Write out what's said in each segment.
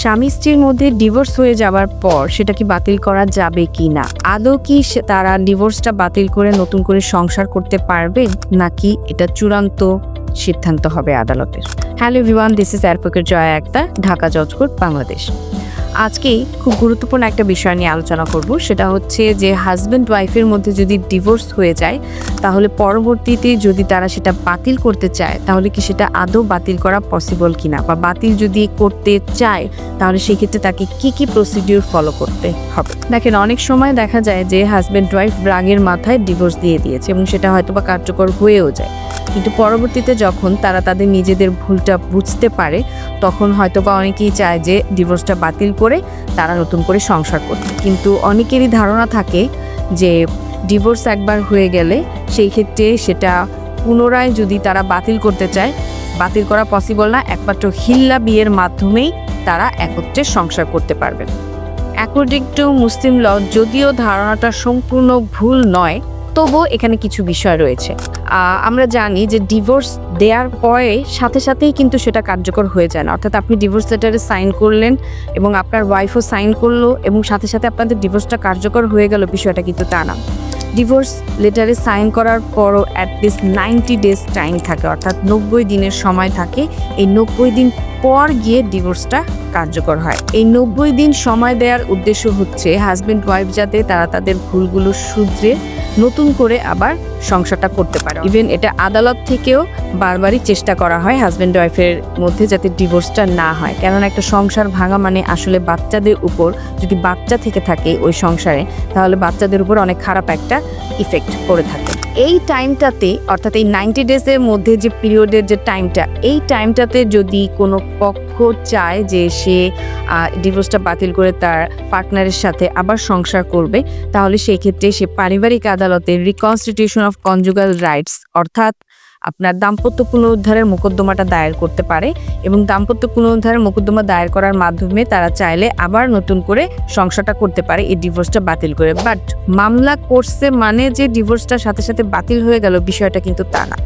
স্বামী স্ত্রীর মধ্যে ডিভোর্স হয়ে যাওয়ার পর সেটা কি বাতিল করা যাবে কি না? আদৌ কি তারা ডিভোর্সটা বাতিল করে নতুন করে সংসার করতে পারবে? নাকি এটা চূড়ান্ত সিদ্ধান্ত হবে আদালতের? Hello V1 this is advocate Joya Akter, Dhaka জজ বাংলাদেশ। আজকে খুব গুরুত্বপূর্ণ একটা বিষয় নিয়ে আলোচনা করব। সেটা হচ্ছে যে হাজব্যান্ড ওয়াইফের মধ্যে যদি ডিভোর্স হয়ে যায়, তাহলে পরবর্তীতে যদি তারা সেটা বাতিল করতে চায়, তাহলে কি সেটা আদৌ বাতিল করা পসিবল কিনা? বা বাতিল যদি করতে চায়, তাহলে সেক্ষেত্রে তাকে কি কি প্রসিডিউর ফলো করতে হবে? দেখেন, অনেক সময় দেখা যায় যে হাজব্যান্ড ওয়াইফ রাগের মাথায় ডিভোর্স দিয়ে দিয়েছে এবং সেটা হয়তো বা কার্যকর হয়েও যায়। কিন্তু পরবর্তীতে যখন তারা তাদের নিজেদের ভুলটা বুঝতে পারে, তখন হয়তো বা অনেকেই চায় যে ডিভোর্সটা বাতিল করে তারা নতুন করে সংসার করতে। কিন্তু অনেকেরই ধারণা থাকে যে ডিভোর্স একবার হয়ে গেলে সেই ক্ষেত্রে সেটা পুনরায় যদি তারা বাতিল করতে চায়, বাতিল করা পসিবল না, একমাত্র হিল্লা বিয়ের মাধ্যমেই তারা একত্রে সংসার করতে পারবেন অ্যাকর্ডিং টু মুসলিম ল যদিও ধারণাটা সম্পূর্ণ ভুল নয় তবুও এখানে কিছু বিষয় রয়েছে। আমরা জানি যে ডিভোর্স দেওয়ার পরে সাথে সাথেই কিন্তু সেটা কার্যকর হয়ে যায় না। অর্থাৎ আপনি ডিভোর্স লেটারে সাইন করলেন এবং আপনার ওয়াইফও সাইন করল এবং সাথে সাথে আপনাদের ডিভোর্সটা কার্যকর হয়ে গেল, বিষয়টা কিন্তু তা না। ডিভোর্স লেটারে সাইন করার পরও অ্যাটলিস্ট নাইনটি ডেজ টাইম থাকে, অর্থাৎ নব্বই দিনের সময় থাকে। এই নব্বই দিন পর গিয়ে ডিভোর্সটা কার্যকর হয়। এই নব্বই দিন সময় দেওয়ার উদ্দেশ্য হচ্ছে হাজব্যান্ড ওয়াইফ যাতে তারা তাদের ভুলগুলো শুধরে নতুন করে আবার সংসারটা করতে পারে। ইভেন এটা আদালত থেকেও বারবারই চেষ্টা করা হয় হাজব্যান্ড ওয়াইফের মধ্যে যাতে ডিভোর্সটা না হয়। কেননা একটা সংসার ভাঙা মানে আসলে বাচ্চাদের উপর যদি বাচ্চা থেকে থাকে ওই সংসারে, তাহলে বাচ্চাদের উপর অনেক খারাপ একটা ইফেক্ট করে থাকে। এই টাইমটাতে অর্থাৎ এই নাইনটি ডেজের মধ্যে যে পিরিয়ডের যে টাইমটা এই টাইমটাতে যদি কোনো পক্ষ চায় যে সে ডিভোর্সটা বাতিল করে তার পার্টনারের সাথে আবার সংসার করবে, তাহলে সেই ক্ষেত্রে সে পারিবারিক আদালতে রিকনস্টিটিউশন অফ কনজুগাল রাইটস অর্থাৎ আপনার দাম্পত্য পুনরুদ্ধারের মোকদ্দমাটা দায়ের করতে পারে এবং দাম্পত্য পুনরুদ্ধারের মোকদ্দমা দায়ের করার মাধ্যমে তারা চাইলে আবার নতুন করে সংসারটা করতে পারে, এই ডিভোর্সটা বাতিল করে। বাট মামলা করছে মানে যে ডিভোর্সটা সাথে সাথে বাতিল হয়ে গেল বিষয়টা কিন্তু তা না।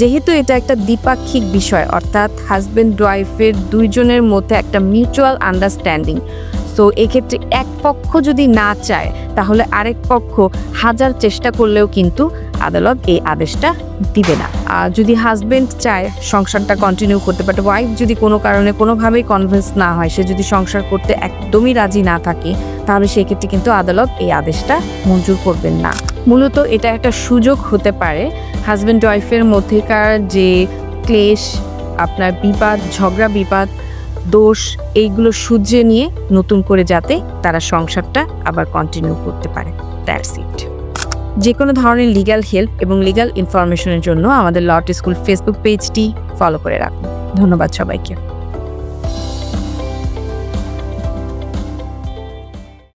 যেহেতু এটা একটা দ্বিপাক্ষিক বিষয়, অর্থাৎ হাজব্যান্ড ওয়াইফের দুইজনের মধ্যে একটা মিউচুয়াল আন্ডারস্ট্যান্ডিং সো এক্ষেত্রে এক পক্ষ যদি না চায়, তাহলে আরেক পক্ষ হাজার চেষ্টা করলেও কিন্তু আদালত এই আদেশটা দিবে না। আর যদি হাজবেন্ড চায় সংসারটা কন্টিনিউ করতে বাট ওয়াইফ যদি কোনো কারণে কোনোভাবেই কনভিন্স না হয়, সে যদি সংসার করতে একদমই রাজি না থাকে, তাহলে সেক্ষেত্রে কিন্তু আদালত এই আদেশটা মঞ্জুর করবেন না। মূলত এটা একটা সুযোগ হতে পারে হাজব্যান্ড ওয়াইফের মধ্যেকার যে ক্লেশ, আপনার বিবাদ, ঝগড়া, বিবাদ, দোষ, এইগুলো সূর্যে নিয়ে নতুন করে যাতে তারা সংসারটা আবার কন্টিনিউ করতে পারে। দ্যাটস ইট যে কোনো ধরনের লিগ্যাল হেল্প এবং লিগ্যাল ইনফরমেশনের জন্য আমাদের লট স্কুল ফেসবুক পেজটি ফলো করে রাখুন। ধন্যবাদ সবাইকে।